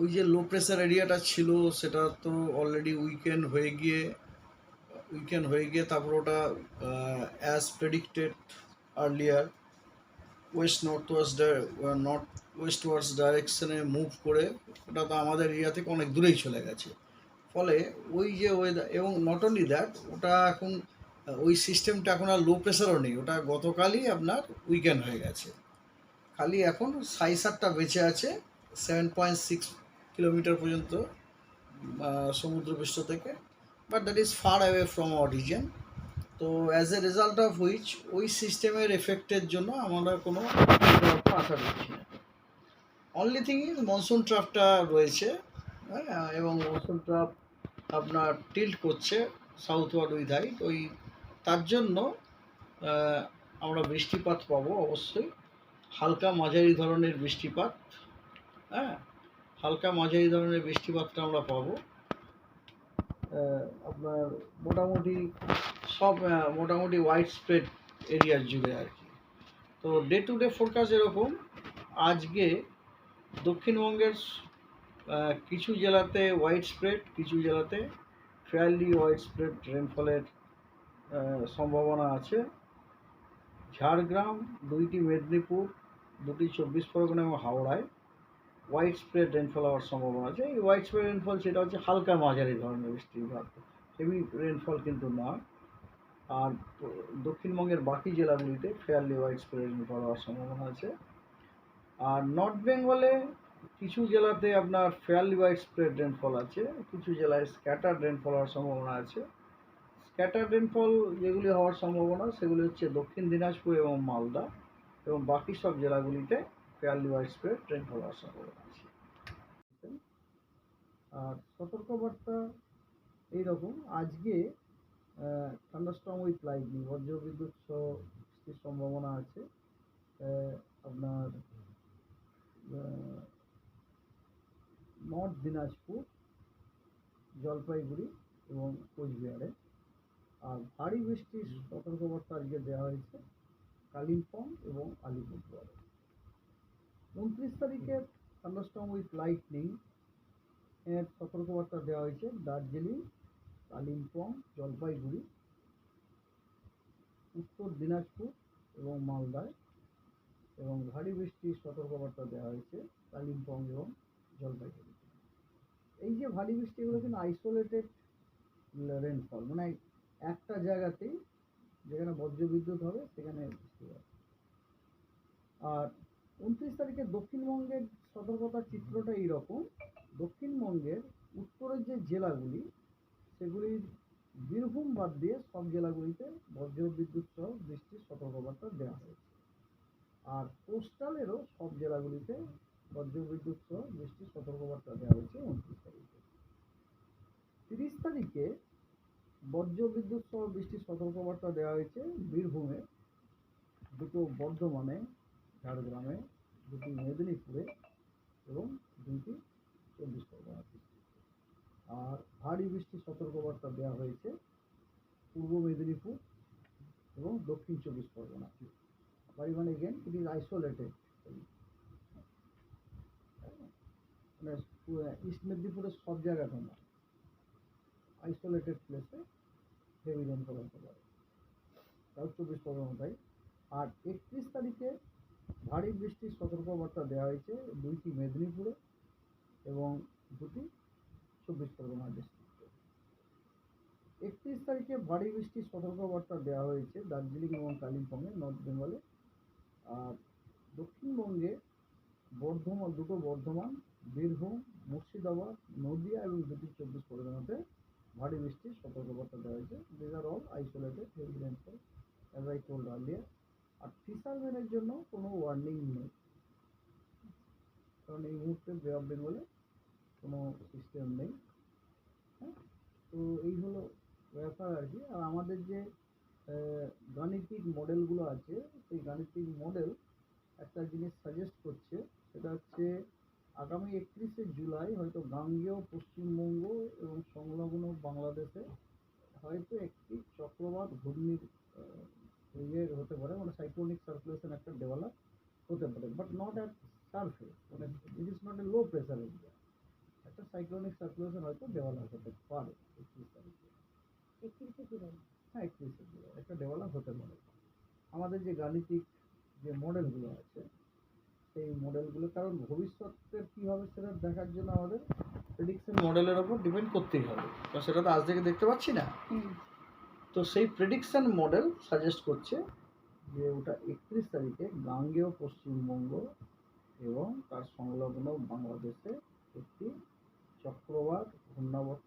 ওই যে low pressure এরিয়াটা ছিল, সেটা তো অলরেডি উইকেন্ড হয়ে গিয়ে উইকেন্ড হয়ে গিয়ে তারপর ওটা as predicted earlier west north west north westwards ডাইরেকশনে মুভ করে, ওটা তো আমাদের এরিয়া থেকে অনেক দূরেই চলে গেছে। ফলে ওই যে ওয়েদার এবং নট অনলি দ্যাট ওটা এখন ওই সিস্টেমটা এখন আর লো প্রেশারও নেই, ওটা গতকালই আপনার উইকেন্ড হয়ে গেছে। খালি এখন সাইসারটা বেঁচে আছে সেভেন পয়েন্ট সিক্স কিলোমিটার পর্যন্ত সমুদ্রপৃষ্ঠ থেকে। But that is far away from origin তো as a result of which ওই সিস্টেমের এফেক্টের জন্য আমরা কোনো আশা করছি না। অনলি থিং ইজ মনসুন ট্রাফটা রয়েছে হ্যাঁ এবং মনসুন ট্রাফ আপনার টিল্ট করছে সাউথ ওয়ার্ড উইথ হাইট ওই তার জন্য আমরা বৃষ্টিপাত পাবো অবশ্যই। হালকা মাঝারি ধরনের বৃষ্টিপাত হ্যাঁ হালকা মাঝারি ধরনের বৃষ্টিপাতটা আমরা পাবো। আপনার মোটামুটি সব মোটামুটি ওয়াইড স্প্রেড এরিয়ার জুড়ে আর কি। তো ডে টু ডে ফোরকাস্ট এরকম। আজকে দক্ষিণবঙ্গের কিছু জেলাতে হোয়াইট স্প্রেড কিছু জেলাতে ফেয়ারলি হোয়াইট স্প্রেড রেনফলের সম্ভাবনা আছে। ঝাড়গ্রাম, দুইটি মেদিনীপুর, দুটি চব্বিশ পরগনা এবং হাওড়ায়। হোয়াইট স্প্রেড রেনফল হওয়ার সম্ভাবনা আছে। এই হোয়াইট স্প্রেড রেনফল সেটা হচ্ছে হালকা মাঝারি ধরনের বৃষ্টিপাত। হেভি রেনফল কিন্তু নয় আর দক্ষিণবঙ্গের বাকি জেলাগুলিতে ফেয়ারলি হোয়াইট স্প্রেড রেনফল হওয়ার সম্ভাবনা আছে। আর নর্থ বেঙ্গলে কিছু জেলাতে আপনার ফেয়ারলি হোয়াইট স্প্রেড রেনফল আছে, কিছু জেলায় স্ক্যাটার রেনফল হওয়ার সম্ভাবনা আছে। স্ক্যাটার রেনফল যেগুলি হওয়ার সম্ভাবনা, সেগুলি হচ্ছে দক্ষিণ দিনাজপুর এবং মালদা এবং বাকি সব জেলাগুলিতে ফেয়ারলি হোয়াইট স্প্রেড রেনফল হওয়ার সম্ভাবনা আছে আর সতর্কবার্তা এইরকম, আজকে থান্ডারস্টর্ম উইথ লাইটনিং বজ্রবিদ্যুৎ সহ বৃষ্টির সম্ভাবনা আছে। আপনার নর্থ দিনাজপুর, জলপাইগুড়ি এবং কোচবিহারে। আর ভারী বৃষ্টির সতর্কবার্তা আজকে দেওয়া হয়েছে কালিম্পং এবং আলিপুরদুয়ারে। উনত্রিশ তারিখে থান্ডারস্টর্ম উইথ লাইটনিং এর সতর্কবার্তা দেওয়া হয়েছে দার্জিলিং, কালিম্পং, জলপাইগুড়ি, উত্তর দিনাজপুর এবং মালদায় এবং ভারী বৃষ্টির সতর্কবার্তা দেওয়া হয়েছে কালিম্পং এবং জলপাইগুড়ি এই যে ভারী বৃষ্টি এগুলো কিন্তু আইসোলেটেড রেনফল মানে একটা জায়গাতেই যেখানে বজ্রবিদ্যুৎ হবে সেখানে বৃষ্টি হবে। আর উনত্রিশ তারিখে দক্ষিণবঙ্গের সতর্কতার চিত্রটা এইরকম। দক্ষিণবঙ্গের উত্তরের যে জেলাগুলি সেগুলির বীরভূম বাদ দিয়ে সব জেলাগুলিতে বজ্রবিদ্যুৎ সহ বৃষ্টির সতর্কবার্তা দেওয়া হয়েছে। আর কোস্টালেরও সব জেলাগুলিতে বজ্রবিদ্যুৎ সহ বৃষ্টির সতর্কবার্তা দেওয়া হয়েছে উনত্রিশ তারিখে। তিরিশ তারিখে বজ্রবিদ্যুৎ সহ বৃষ্টির সতর্কবার্তা দেওয়া হয়েছে বীরভূমে। দুটো বর্ধমানে ঝাড়গ্রামে দুটি মেদিনীপুরে এবং দুইটি চব্বিশ পরগনাতে আর ভারী বৃষ্টির সতর্কবার্তা দেওয়া হয়েছে পূর্ব মেদিনীপুর এবং দক্ষিণ চব্বিশ পরগনা। ভারী মানে এগেন ইট ইজ আইসোলেটেড মানে ইস্ট মেদিনীপুরের সব জায়গাতে না আইসোলেটেড প্লেসে হেভি রেনফল হতে পারে। সাউথ চব্বিশ পরগনা তাই আর বৃষ্টির সতর্কবার্তা দেওয়া হয়েছে দুইটি মেদিনীপুরে এবং দুটি চব্বিশ পরগনা ডিস্ট্রিক্টে একত্রিশ তারিখে ভারী বৃষ্টির সতর্কবার্তা দেওয়া হয়েছে দার্জিলিং এবং কালিম্পংয়ে, নর্থ বেঙ্গলে। আর দক্ষিণবঙ্গে বর্ধমান, দুটো বর্ধমান, বীরভূম, মুর্শিদাবাদ, নদিয়া এবং দুটি চব্বিশ পরগনাতে ভারী বৃষ্টির সতর্কবার্তা দেওয়া হয়েছে। These are all isolated heavy rainfall as I told আর ফিশারম্যানের জন্য কোনো ওয়ার্নিং নেই। কারণ এই মুহূর্তে বে অফ বেঙ্গলে কোনো সিস্টেম নেই। হ্যাঁ? তো এই হলো ব্যাপার আর কি। আর আমাদের যে গাণিতিক মডেলগুলো আছে, সেই গাণিতিক মডেল একটা জিনিস সাজেস্ট করছে, সেটা হচ্ছে আগামী একত্রিশে জুলাই হয়তো গাঙ্গেয় পশ্চিমবঙ্গ এবং সংলগ্ন বাংলাদেশে হয়তো একটি চক্রবাত ঘূর্ণির আহ, ইয়ে হতে পারে মানে সাইক্লোনিক সার্কুলেশন একটা ডেভেলপ হতে পারে বাট নট অ্যাট সারফেস মানে it is not a low pressure area একটা সাইক্লোনিক সার্কুলেশন হয়তো ডেভেলপ হতে পারে একত্রিশ তারিখে। একত্রিশে জুলাই। হ্যাঁ একত্রিশে জুলাই। একটা ডেভেলপ হতে পারে। আমাদের যে গাণিতিক যে মডেলগুলো আছে সেই মডেলগুলো কারণ ভবিষ্যতের কী হবে সেটা দেখার জন্য আমাদের প্রেডিকশন মডেলের ওপর ডিপেন্ড করতেই হবে। কারণ সেটা তো আজ থেকে দেখতে পাচ্ছি না। তো সেই প্রেডিকশন মডেল সাজেস্ট করছে যে ওটা একত্রিশ তারিখে গাঙ্গেয় পশ্চিমবঙ্গ এবং তার সংলগ্ন বাংলাদেশে একটি চক্রবাত ঘূর্ণাবর্ত